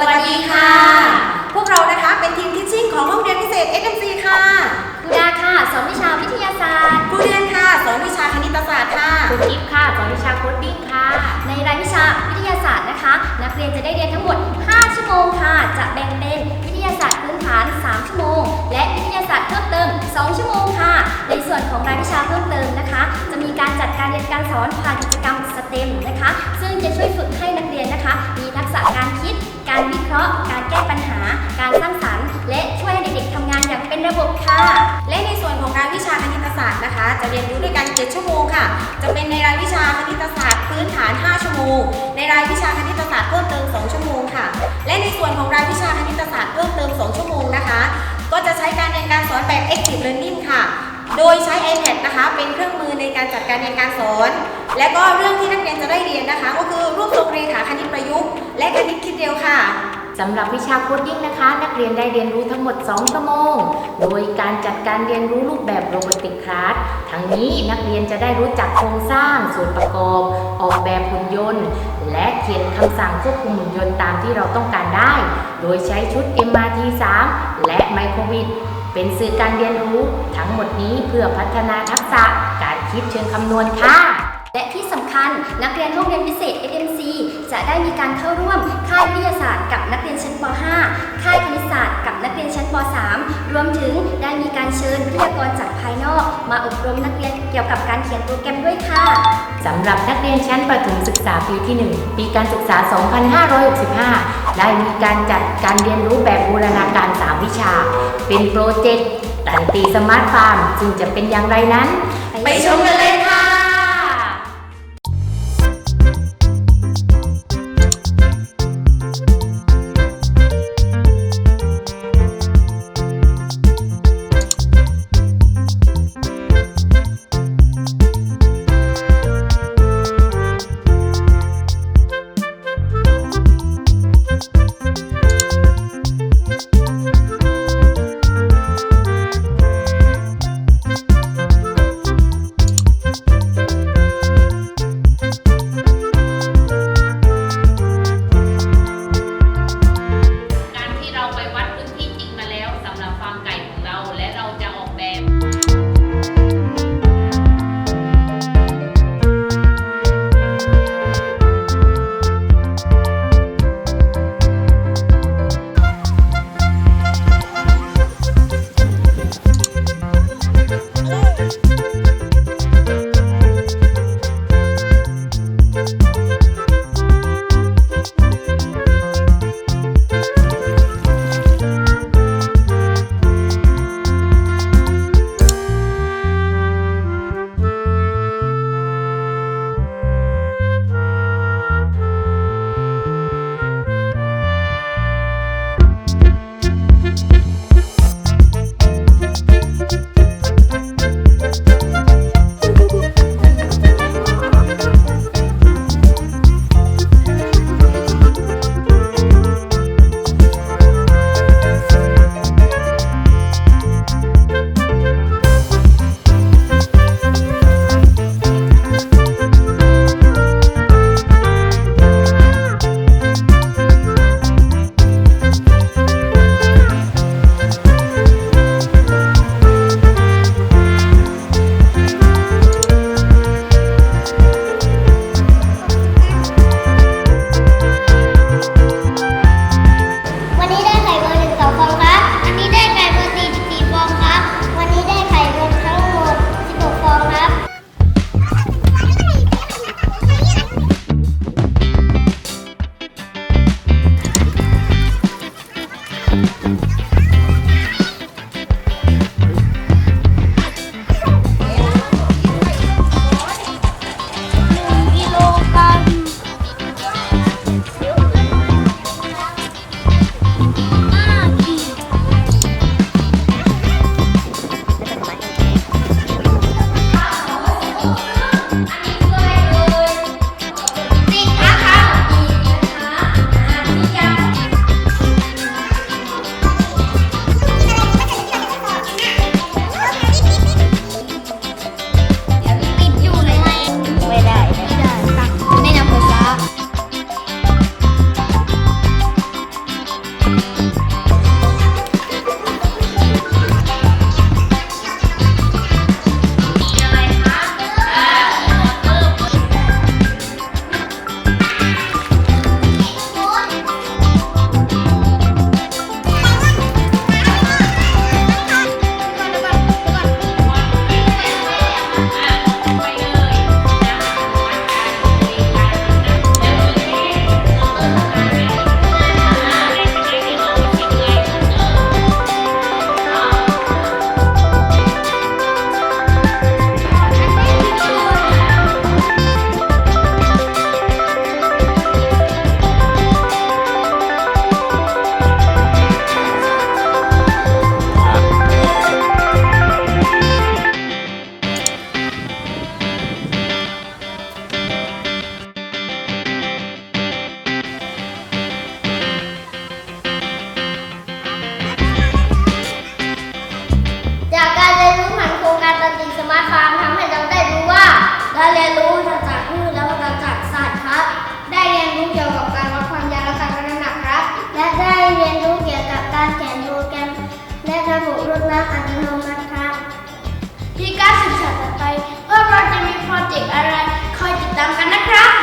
สวัสดีค่ะ พวกเรานะคะเป็นทีมทิชชิ่งของห้องเรียนพิเศษ SMC ค่ะคุณดาค่ะ สอนวิชาวิทยาศาสตร์ครูเรียนค่ะสอนวิชาคณิตศาสตร์ค่ะคุณกิฟค่ะ สอนวิชาโคดดิ้งค่ะ ในรายวิชาวิทยาศาสตร์นะคะ นักเรียนจะได้เรียนทั้งหมด 5 ชั่วโมงค่ะ จะแบ่งเป็นวิทยาศาสตร์พื้นฐาน 3 ชั่วโมง และวิทยาศาสตร์เพิ่มเติม 2 ชั่วโมงค่ะ ในส่วนของรายวิชาเพิ่มเติมนะคะ จะมีการจัดการเรียนการสอนผ่านกิจกรรมสเต็มนะคะ ซึ่งจะช่วยฝึกให้ และในส่วนของรายวิชาคณิตศาสตร์นะคะ จะเรียนรู้ด้วยกัน7ชั่วโมงค่ะ จะเป็นในรายวิชาคณิตศาสตร์พื้นฐาน 5 ชั่วโมง ในรายวิชาคณิตศาสตร์เพิ่มเติม 2 ชั่วโมงค่ะ และในส่วนของรายวิชาคณิตศาสตร์เพิ่มเติม 2 ชั่วโมงนะคะ ก็จะใช้การเรียนการสอนแบบ active learning ค่ะ โดยใช้ iPad นะคะ เป็นเครื่องมือในการจัดการเรียนการสอน และก็เรื่องที่นักเรียนจะได้เรียนนะคะ ก็คือรูปทรงเรขาคณิตประยุกต์ และคณิตคิดเร็วค่ะ สำหรับวิชาโคดดิ้งนะคะ นักเรียนได้เรียนรู้ทั้งหมด 2 ชั่วโมง โดยการจัดการเรียนรู้รูปแบบโรบอติกคลาสทั้งนี้นักเรียนจะได้รู้จักโครงสร้าง ส่วนประกอบ ออกแบบหุ่นยนต์ และเขียนคำสั่งควบคุมหุ่นยนต์ตามที่เราต้องการได้ โดยใช้ชุด MRT 3และไมโครวิดเป็นสื่อการเรียนรู้ทั้งหมดนี้เพื่อพัฒนาทักษะการคิดเชิงคำนวณค่ะ และที่สำคัญนักเรียนห้องเรียนพิเศษ SMC จะได้มีการเข้าร่วมค่ายวิทยาศาสตร์กับนักเรียนชั้นป .5 ค่ายคณิตศาสตร์กับนักเรียนชั้นป .3 รวมถึงได้มีการเชิญวิทยากรจากภายนอก มาอบรมนักเรียนเกี่ยวกับการเขียนโปรแกรมด้วยค่ะสำหรับนักเรียนชั้นประถมศึกษาปีที่ 1 ปีการศึกษา 2565 ได้มีการจัดการเรียนรู้แบบบูรณาการ 3 วิชา เป็นโปรเจกต์ตันตีสมาร์ทฟาร์มซึ่งจะเป็นอย่างไรนั้น ไปชมกันเลยค่ะ ห้า อัตโนมัติครับที่ก้ารศึกษาต่อไปพวกเราจะมีโปรเจกต์อะไร คอยติดตามกันนะครับ